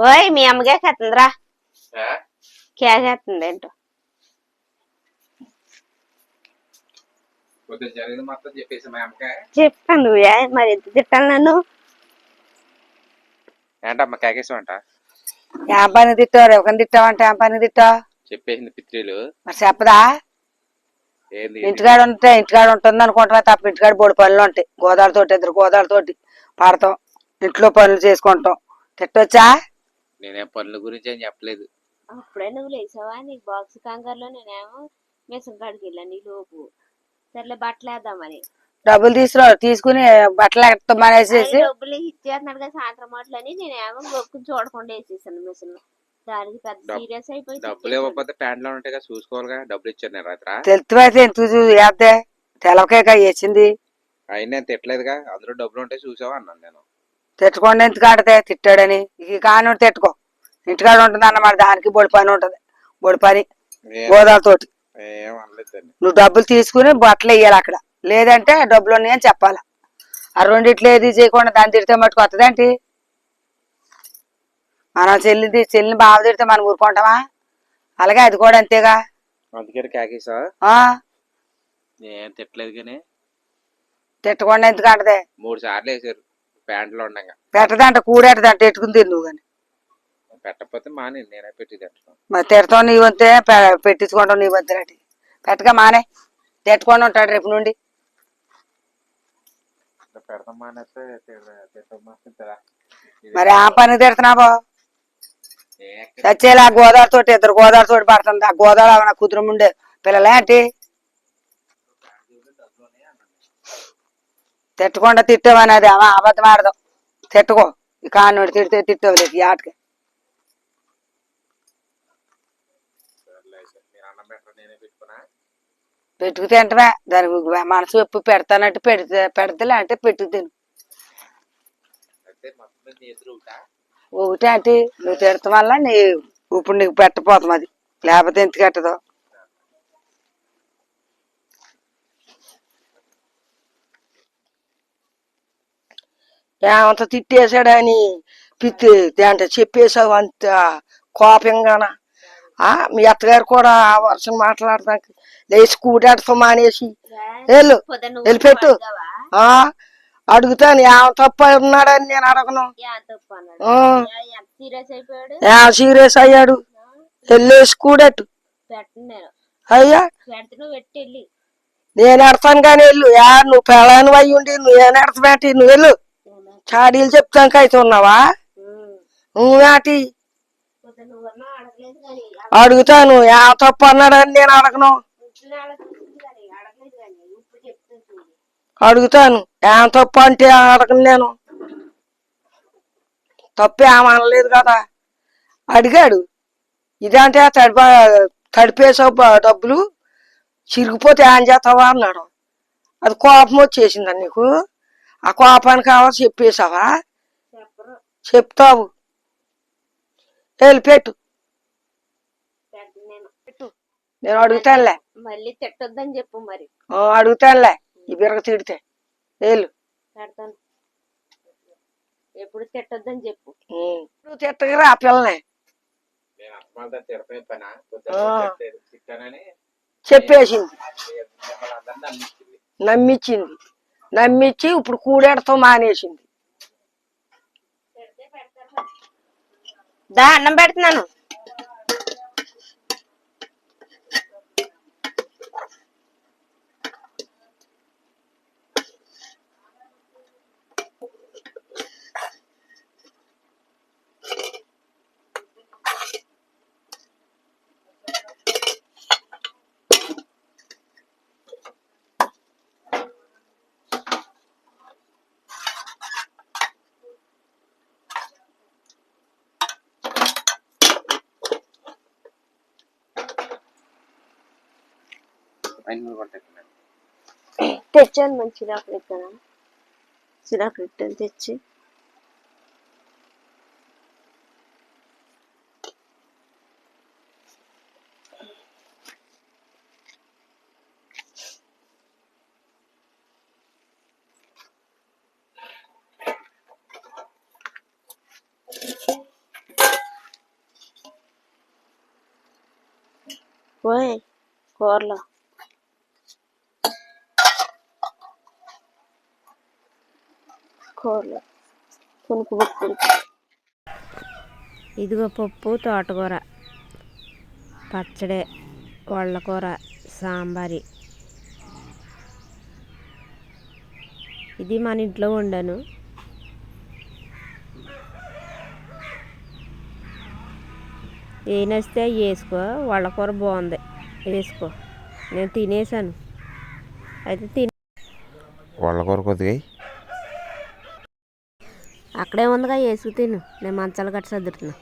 ఓయ్ మీ అమ్మగే కత్తుందిరా కేకేస్తుంది ఏంటో. చెప్పాను నువ్వు మరి ఎంత తిట్టాలి నన్ను? ఏంటమ్మా కేకేసామంట ఏం పని తిట్టావు ఎవరిని తిట్టావంటే ఏం పని తిట్టావు? చెప్పేసింది పిత్రీలు. మరి చెప్పదా? ఏంది? ఇంటికాడ ఉంటే ఇంటికాడ ఉంటుంది అనుకుంటున్నా తప్ప ఇంటికాడ బోడి పనులు ఉంటాయి. గోదావరితోటి ఇద్దరు గోదావరితోటి పడతాం. ఇంట్లో పనులు చేసుకుంటాం. తిట్టొచ్చా? నేనేం పనుల గురించి ఏం చెప్పలేదు. అప్పుడే నువ్వు లేచావా? నీకు బాక్స్ కంగారులో నేనేమో మిషన్ కాడికి వెళ్ళాను ఈ లోపు. సర్లే బట్టలు వేద్దామని. డబ్బులు తీసుకురా తీసుకుని బట్టలు ఎత్తమనేసేసి అయ్యి డబ్బులు ఇచ్చేస్తున్నాడు కదా సాయంత్రం మాటలని నేనేమో గొప్పని చూడకుండా వేసేసాను మిషన్. దానికి పెద్ద డబ్- సీరియస్ అయిపోయి డబ్బులు. ఇవ్వకపోతే ప్యాంట్లో ఉంటాయి కదా చూసుకోవాలిగా డబ్బులు ఇచ్చాను నేను రాత్ర? తెలుతువైతే ఎంత వేద్దే తెలవకేక వేసింది. అయినా నేను తిట్టలేదుగా అందులో డబ్బులు ఉంటే చూసావా అన్నాను నేను. తిట్టకుండా ఎందుకు ఆడితే తిట్టాడని. ఇక కాని తిట్టుకో. ఇంటికాడ ఉంటుంది అన్నమాట. దానికి బొడి పని ఉంటది. బొడి పని. అనలేదండి. నువ్వు డబ్బులు తీసుకుని బట్టలు వేయాలి అక్కడ. లేదంటే డబ్బులు ఉన్నాయని చెప్పాలి? ఆ రెండిట్లో ఏది చేయకుండా దాన్ని తిడితే మట్టుకు వస్తుందేంటి మనం చెల్లిది చెల్లిని బాగా తిడితే మనం ఊరుకుంటామా? అలాగే అది కూడా అంతేగా. తిట్టలేదు కానీ. తిట్టకుండా ఎందుకు అంటదే? మూడు సార్లు వేసారు ప్యాంట్లో ఉండగా. పెట్టదంట కూడేటదంట ఎట్టుకుని తిని నువ్వు కానీ పెట్టకపోతే మాని నేనే పెట్టి తింటాను మరి తిడతావు నీ వంతే పెట్టించుకుంటావు నీ వంతులటి పెట్టగా మానే తిట్టుకొని ఉంటాడు రేపు నుండి. పెడతాం మానేస్తే మరి ఆ పని తిడుతున్నావో? చచ్చేలా గోదావరి తోటి ఇద్దరు గోదావరి తోటి పడుతుంది. ఆ గోదావరి ఏమైనా కుదురు ఉండే పిల్లలేంటి తిట్టకుండా తిట్టావనేది అమ్మ అబద్ధం ఆడదాం. తిట్టుకో. ఈ కాన్నోడు తిడితే తిట్టవలేదు ఈ ఆటకి. పెట్టుకు తింటమే. దానికి మనసు ఎప్పు పెడతానంటే పెడితే పెడతలే అంటే పెట్టు తిను. ఒకటా? అంటే నువ్వు తిడతాం వల్ల నీ ఇప్పుడు నీకు పెట్టపోతాం అది. లేకపోతే ఎందుకు పెట్టదు? ఏమంత తిట్టేశాడని పిత్తి అంటే చెప్పేశావు అంత కోపంగాన? ఆ మీ అత్తగారు కూడా ఆ వర్షం మాట్లాడడానికి లేచి కూడాడుతూ మానేసి. వెళ్ళు పొద్దున్న నువ్వు వెళ్ళి పెట్టు. అడిగావా? ఆ అడుగుతాను ఏమ తప్ప ఉన్నాడని నేను అడగను. సీరియస్ ఏ అయ్యాడు? వెళ్ళేసి కూడట్టు. అయ్యా. నేను ఎడతాను కానీ వెళ్ళు. యా నువ్వు పెళ్ళాను అయ్యి ఉండి నువ్వేం ఎడతబెట్టి నువ్వు వెళ్ళు. చాడీలు చెప్తానికి అయితే ఉన్నావా? నువ్వేటి అడుగుతాను ఏ తప్పు అన్నాడని నేను అడగను. చెప్తాను అడుగుతాను ఏం తప్పు అంటే అడగను నేను. తప్పు ఏమనలేదు కదా. అడిగాడు ఇదంటే తడిప తడిపేసావు బ- డబ్బులు చిరిగిపోతే ఏం చేస్తావా అన్నాడు. అది కోపం వచ్చేసిందా నీకు? ఆ కోపానికి కావాలి చెప్పేసావా చెప్పరు. చెప్తావు. వెళ్ళి పెట్టు. నేను. నేను అడుగుతానులే. మళ్ళీ తిట్టొద్దని చెప్పు మరి. ఆ, అడుగుతానులే. ఈ బిరగ తిడితే. వెళ్ళు పెడతాను. ఎప్పుడు తిట్టొద్దని చెప్పు. నువ్వు తిట్టగరా ఆ పిల్లని. చెప్పేసింది. మిమ్మల్ని నమ్మిచ్చి నమ్మించి ఇప్పుడు కూడేడతో మానేసింది. దా అన్నం పెడుతున్నాను. ఐదు వందలు తెచ్చాను మంచి చిరాకు కదా రిటర్న్ తెచ్చి. ఓయ్ కూరలో. కూరలో. పునుకు బుక్కులు ఇదిగో పప్పు తోటకూర పచ్చడి కూర సాంబారి. ఇది మన ఇంట్లో వండాను. ఏ నచ్చితే అవి వేసుకో. వాళ్ళ కూర బాగుంది. వేసుకో. నేను తినేసాను. అయితే తిని వాళ్ళ కూర కొద్దిగా అక్కడే ఉందిగా వేసుకు తిను. నేను మంచాలు కట్టి సర్దుతున్నా.